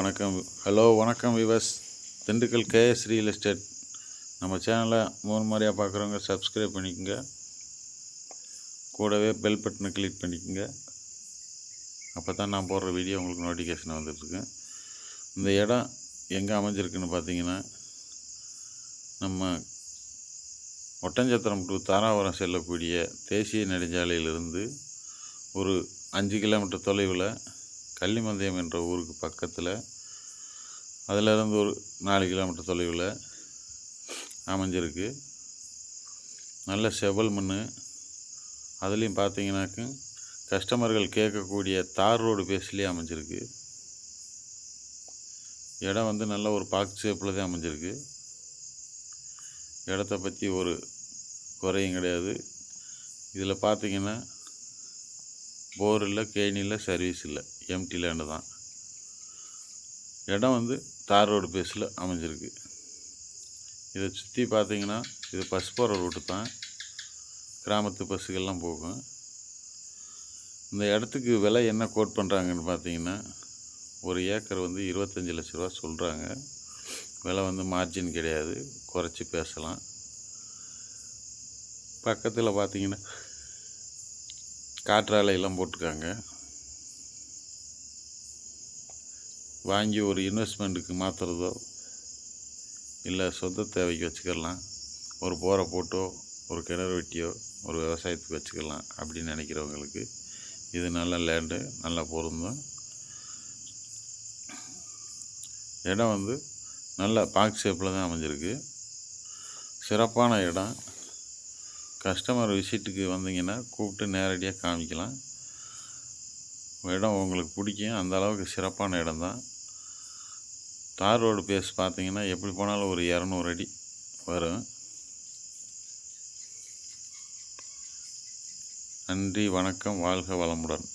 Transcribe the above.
வணக்கம். ஹலோ வணக்கம் விவஸ் திண்டுக்கல் கேஎஸ் ரியல் எஸ்டேட். நம்ம சேனலை மூணு மாதிரியாக பார்க்குறவங்க சப்ஸ்கிரைப் பண்ணிக்கோங்க. கூடவே பெல் பட்டனை கிளிக் பண்ணிக்கோங்க. அப்போ தான் நான் போடுற வீடியோ உங்களுக்கு நோட்டிஃபிகேஷன் வந்துட்டுருக்கு. இந்த இடம் எங்கே அமைஞ்சிருக்குன்னு பார்த்தீங்கன்னா நம்ம ஒட்டஞ்சத்திரம் டு தாராபுரம் செல்லக்கூடிய தேசிய நெடுஞ்சாலையிலிருந்து ஒரு அஞ்சு கிலோமீட்டர் தொலைவில் கள்ளிமந்தயம் என்ற ஊருக்கு பக்கத்தில் அதிலிருந்து ஒரு நாலு கிலோமீட்டர் தொலைவில் அமைஞ்சிருக்கு. நல்ல செவல் மண் அதுலேயும் பார்த்தீங்கன்னாக்க கஸ்டமர்கள் கேட்கக்கூடிய தார் ரோடு பேஸ்லேயே அமைஞ்சிருக்கு. இடம் வந்து நல்ல ஒரு பாக்ஸ் ஷேப்பில் தான் அமைஞ்சிருக்கு. இடத்த பற்றி ஒரு குறையும் கிடையாது. இதில் பார்த்தீங்கன்னா போர் இல்லை கேணி இல்லை சர்வீஸ் இல்லை எம்டி லேண்டு தான். இடம் வந்து தார் ரோடு பேஸில் அமைஞ்சிருக்கு. இதை சுற்றி பார்த்தீங்கன்னா இது பஸ் போகிற ரூட்டு தான். கிராமத்து பஸ்ஸுகள்லாம் போகும். இந்த இடத்துக்கு விலை என்ன கோட் பண்ணுறாங்கன்னு பார்த்தீங்கன்னா ஒரு ஏக்கர் வந்து இருபத்தஞ்சி லட்ச ரூபா சொல்கிறாங்க. விலை வந்து மார்ஜின் கிடையாது. குறைச்சி பேசலாம். பக்கத்தில் பார்த்தீங்கன்னா காற்றாலையெல்லாம் போட்டிருக்காங்க வாங்கி ஒரு இன்வெஸ்ட்மெண்ட்டுக்கு மாற்றுறதோ இல்லை சொந்த தேவைக்கு வச்சுக்கலாம். ஒரு போரை போட்டோ ஒரு கிணறு வெட்டியோ ஒரு விவசாயத்துக்கு வச்சுக்கலாம் அப்படின்னு நினைக்கிறவங்களுக்கு இது நல்ல லேண்டு நல்லா பொருந்தும் இடம் வந்து நல்ல பாக் ஷேப்பில் தான் அமைஞ்சிருக்கு. சிறப்பான இடம். கஸ்டமர் விசிட்டுக்கு வந்தீங்கன்னா கூப்பிட்டு நேரடியாக காமிக்கலாம். இடம் உங்களுக்கு பிடிக்கும். அந்த அளவுக்கு சிறப்பான இடம் தான். தார் ரோடு பேஸ் பார்த்தீங்கன்னா எப்படி போனாலும் ஒரு இரநூறு அடி வரும். நன்றி வணக்கம் வாழ்க வளமுடன்.